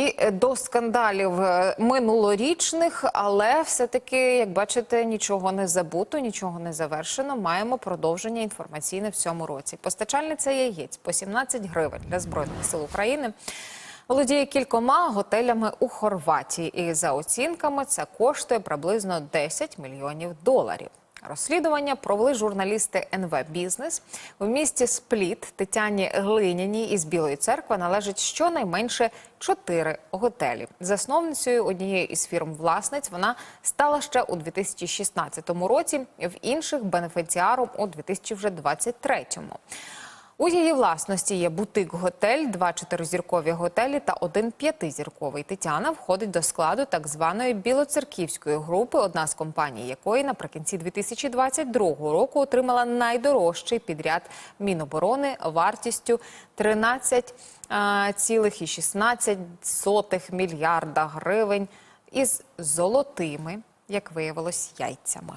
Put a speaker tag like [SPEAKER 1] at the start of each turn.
[SPEAKER 1] І е, до скандалів е, минулорічних, але все-таки, як бачите, нічого не забуто, нічого не завершено. Маємо продовження інформаційне в цьому році. Постачальниця яєць по 17 гривень для збройних сил України. Володіє кількома готелями у Хорватії, і за оцінками це коштує приблизно 10 мільйонів доларів. Розслідування провели журналісти НВ Бізнес у місті Спліт Тетяні Глиняній із Білої церкви належить щонайменше чотири готелі. Засновницею однієї із фірм власниць вона стала ще у 2016 році. В інших бенефіціаром у 2023. У її власності є бутик-готель, два чотиризіркові готелі та один п'ятизірковий. Тетяна входить до складу так званої білоцерківської групи, одна з компаній якої наприкінці 2022 року отримала найдорожчий підряд Міноборони вартістю 13,16 мільярда гривень із золотими, як виявилось, яйцями.